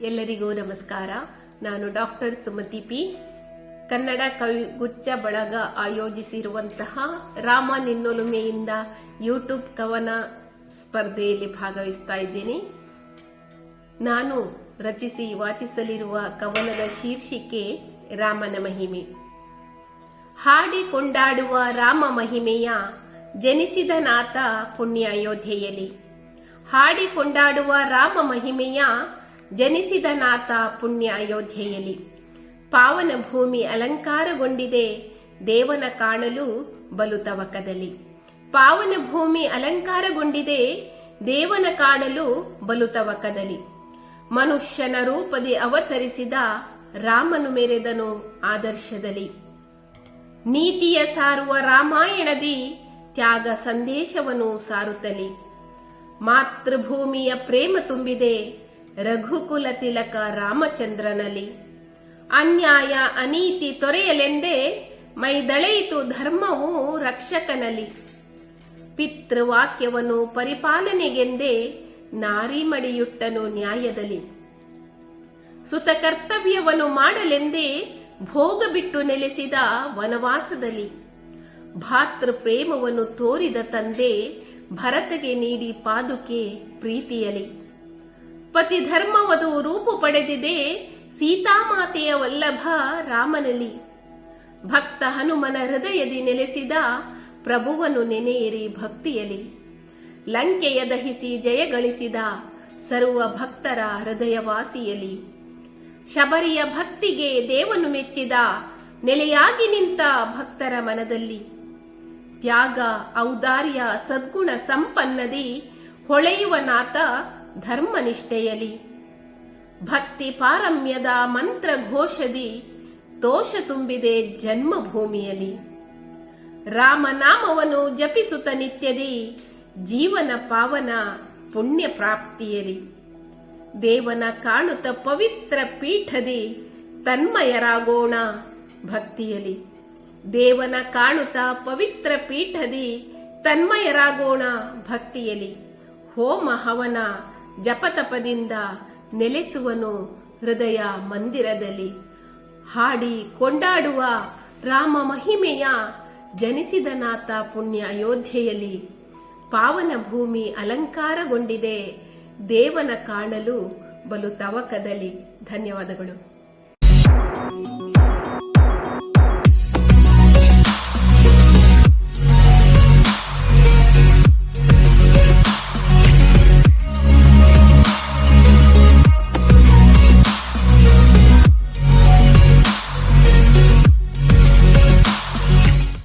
ಎಲ್ಲರಿಗೂ ನಮಸ್ಕಾರ. ನಾನು ಡಾಕ್ಟರ್ ಸುಮತಿ ಪಿ. ಕನ್ನಡ ಕವಿಗುಚ್ಛ ಬಳಗ ಆಯೋಜಿಸಿರುವಂತಹ ರಾಮ ನಿನ್ನೊಲುಮೆಯಿಂದ ಯೂಟ್ಯೂಬ್ ಕವನ ಸ್ಪರ್ಧೆಯಲ್ಲಿ ಭಾಗವಹಿಸ್ತಾ ಇದ್ದೀನಿ. ನಾನು ರಚಿಸಿ ವಾಚಿಸಲಿರುವ ಕವನದ ಶೀರ್ಷಿಕೆ ರಾಮನ ಮಹಿಮೆ. ಹಾಡಿ ಕೊಂಡಾಡುವ ರಾಮ ಮಹಿಮೆಯ ಜನಿಸಿದ ನಾಥ ಪುಣ್ಯ ಅಯೋಧ್ಯೆಯಲ್ಲಿ. ಹಾಡಿ ಕೊಂಡಾಡುವ ರಾಮ ಮಹಿಮೆಯ ಜನಿಸಿದ ನಾಥ ಪುಣ್ಯ ಅಯೋಧ್ಯೆಯಲ್ಲಿ. ಪಾವನ ಭೂಮಿ ಅಲಂಕಾರಗೊಂಡಿದೆ, ದೇವನ ಕಾಣಲು ಬಲು ತವಕದಲ್ಲಿ ಪಾವನ ಭೂಮಿ ಅಲಂಕಾರಗೊಂಡಿದೆ, ದೇವನ ಕಾಣಲು ಬಲು ತವಕದಲ್ಲಿ ಮನುಷ್ಯನ ರೂಪದಿ ಅವತರಿಸಿದ ರಾಮನು ಮೆರೆದನು ಆದರ್ಶದಲ್ಲಿ. ನೀತಿಯ ಸಾರುವ ರಾಮಾಯಣದಿ ತ್ಯಾಗ ಸಂದೇಶವನ್ನು ಸಾರುತ್ತಲಿ. ಮಾತೃಭೂಮಿಯ ಪ್ರೇಮ ತುಂಬಿದೆ ರಘುಕುಲ ತಿಲಕ ರಾಮಚಂದ್ರನಲ್ಲಿ. ಅನ್ಯಾಯ ಅನೀತಿ ತೊರೆಯಲೆಂದೇ ಮೈದಳೆಯಿತು ಧರ್ಮವು ರಕ್ಷಕನಲ್ಲಿ. ಪಿತೃವಾಕ್ಯವನ್ನು ಪರಿಪಾಲನೆಗೆಂದೇ ನಾರಿ ಮಡಿಯುಟ್ಟನು ನ್ಯಾಯದಲ್ಲಿ. ಸುತ ಕರ್ತವ್ಯವನ್ನು ಮಾಡಲೆಂದೇ ಭೋಗ ಬಿಟ್ಟು ನೆಲೆಸಿದ ವನವಾಸದಲ್ಲಿ. ಭಾತೃ ಪ್ರೇಮವನ್ನು ತೋರಿದ ತಂದೆ ಭರತಗೆ ನೀಡಿ ಪಾದುಕೆ ಪ್ರೀತಿಯಲಿ. ಪತಿ ಧರ್ಮವದು ರೂಪು ಪಡೆದಿದೆ ಸೀತಾಮಾತೆಯ ವಲ್ಲಭ ರಾಮನಲ್ಲಿ. ಭಕ್ತ ಹನುಮನ ಹೃದಯದಿ ನೆಲೆಸಿದ ಪ್ರಭುವನು ನೆನೆಯಿರಿ ಭಕ್ತಿಯಲಿ ಲಂಕೆಯ ದಹಿಸಿ ಜಯಗಳಿಸಿದ ಸರ್ವ ಭಕ್ತರ ಹೃದಯವಾಸಿಯಲಿ ಶಬರಿಯ ಭಕ್ತಿಗೆ ದೇವನು ಮೆಚ್ಚಿದ ನೆಲೆಯಾಗಿ ನಿಂತ ಭಕ್ತರ ಮನದಲ್ಲಿ. ತ್ಯಾಗ, ಔದಾರ್ಯ, ಸದ್ಗುಣ ಸಂಪನ್ನದಿ ಹೊಳೆಯುವ ನಾಥ ಧರ್ಮನಿಷ್ಠೆಯಲಿ. ಭಕ್ತಿ ಪಾರಮ್ಯದ ಮಂತ್ರ ಘೋಷದಿ ತೋಷ ತುಂಬಿದೆ ಜನ್ಮಭೂಮಿಯಲಿ ರಾಮನಾಮವನ್ನು ಜಪಿಸುತ್ತ ನಿತ್ಯದಿ ಜೀವನ ಪಾವನ ಪುಣ್ಯ ಪ್ರಾಪ್ತಿಯಲಿ ದೇವನ ಕಾಣುತ್ತ ಪವಿತ್ರ ಪೀಠದಿ ತನ್ಮಯರಾಗೋಣ ಭಕ್ತಿಯಲಿ ದೇವನ ಕಾಣುತ್ತ ಪವಿತ್ರ ಪೀಠದಿ ತನ್ಮಯರಾಗೋಣ ಭಕ್ತಿಯಲಿ ಹೋಮ ಹವನ ಜಪತಪದಿಂದ ನೆಲೆಸುವನು ಹೃದಯ ಮಂದಿರದಲ್ಲಿ. ಹಾಡಿ ಕೊಂಡಾಡುವ ರಾಮ ಮಹಿಮೆಯ ಜನಿಸಿದ ನಾಥ ಪುಣ್ಯ ಅಯೋಧ್ಯೆಯಲ್ಲಿ. ಪಾವನ ಭೂಮಿ ಅಲಂಕಾರಗೊಂಡಿದೆ, ದೇವನ ಕಾಣಲು ಬಲು ತವಕದಲ್ಲಿ. ಧನ್ಯವಾದಗಳು.